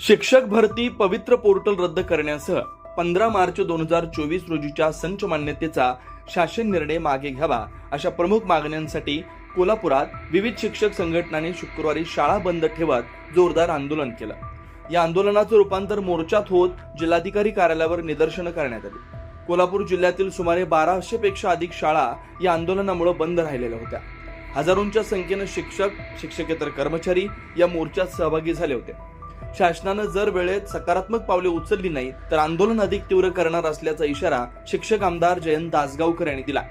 शिक्षक भरती पवित्र पोर्टल रद्द करण्यासह पंधरा मार्च दोन हजार चोवीस रोजीच्या संच मान्यतेचा शासन निर्णय मागे घ्यावा अशा प्रमुख मागण्यांसाठी कोल्हापुरात विविध शिक्षक संघटनांनी शुक्रवारी शाळा बंद ठेवत जोरदार आंदोलन केलं. या आंदोलनाचं रूपांतर मोर्चात होत जिल्हाधिकारी कार्यालयावर निदर्शनं करण्यात आली. कोल्हापूर जिल्ह्यातील सुमारे बाराशे पेक्षा अधिक शाळा या आंदोलनामुळे बंद राहिलेल्या होत्या. हजारोंच्या संख्येनं शिक्षक शिक्षकेतर कर्मचारी या मोर्चात सहभागी झाले होते. शासनानं जर वेळेत सकारात्मक पावले उचलली नाही तर आंदोलन अधिक तीव्र करणार असल्याचा इशारा शिक्षक आमदार जयंत दासगावकर यांनी दिला.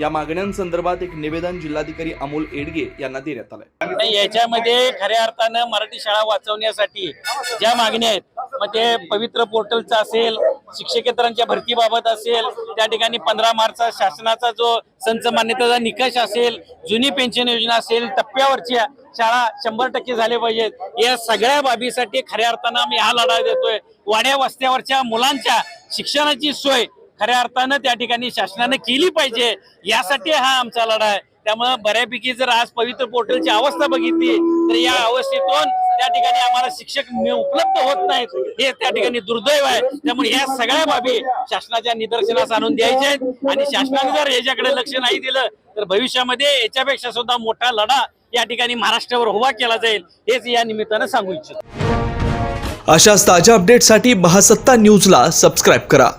या मागण्यांसंदर्भात एक निवेदन जिल्हाधिकारी अमोल एडगे यांना देण्यात आलं याच्यामध्ये खऱ्या अर्थानं मराठी शाळा वाचवण्यासाठी ज्या मागण्या आहेत मग ते पवित्र पोर्टलचं असेल शिक्षकेतरांच्या भरतीबाबत असेल त्या ठिकाणी पंधरा मार्चचा शासनाचा जो संच मान्यतेचा निकष असेल जुनी पेन्शन योजना असेल टप्प्यावरच्या शाळा शंभर टक्के झाले पाहिजेत. या सगळ्या बाबीसाठी खऱ्या अर्थानं आम्ही हा लढा देतोय. वाड्या वस्त्यावरच्या मुलांच्या शिक्षणाची सोय खऱ्या अर्थानं त्या ठिकाणी शासनानं केली पाहिजे. यासाठी हा आमचा लढा आहे. त्यामुळे बऱ्यापैकी जर आज पवित्र पोर्टलची अवस्था बघितली तर या अवस्थेतून त्या ठिकाणी आम्हाला शिक्षक उपलब्ध होत नाहीत. हे त्या ठिकाणी दुर्दैव आहे. त्यामुळे या सगळ्या बाबी शासनाच्या निदर्शनास आणून द्यायच्या आहेत. आणि शासनाने जर याच्याकडे लक्ष नाही दिलं तर भविष्यामध्ये याच्यापेक्षा सुद्धा मोठा लढा या ठिकाणी महाराष्ट्रावर उभा केला जाईल हेच या निमित्तानं सांगू इच्छितो. अशाच ताज्या अपडेटसाठी महासत्ता न्यूजला सबस्क्राईब करा.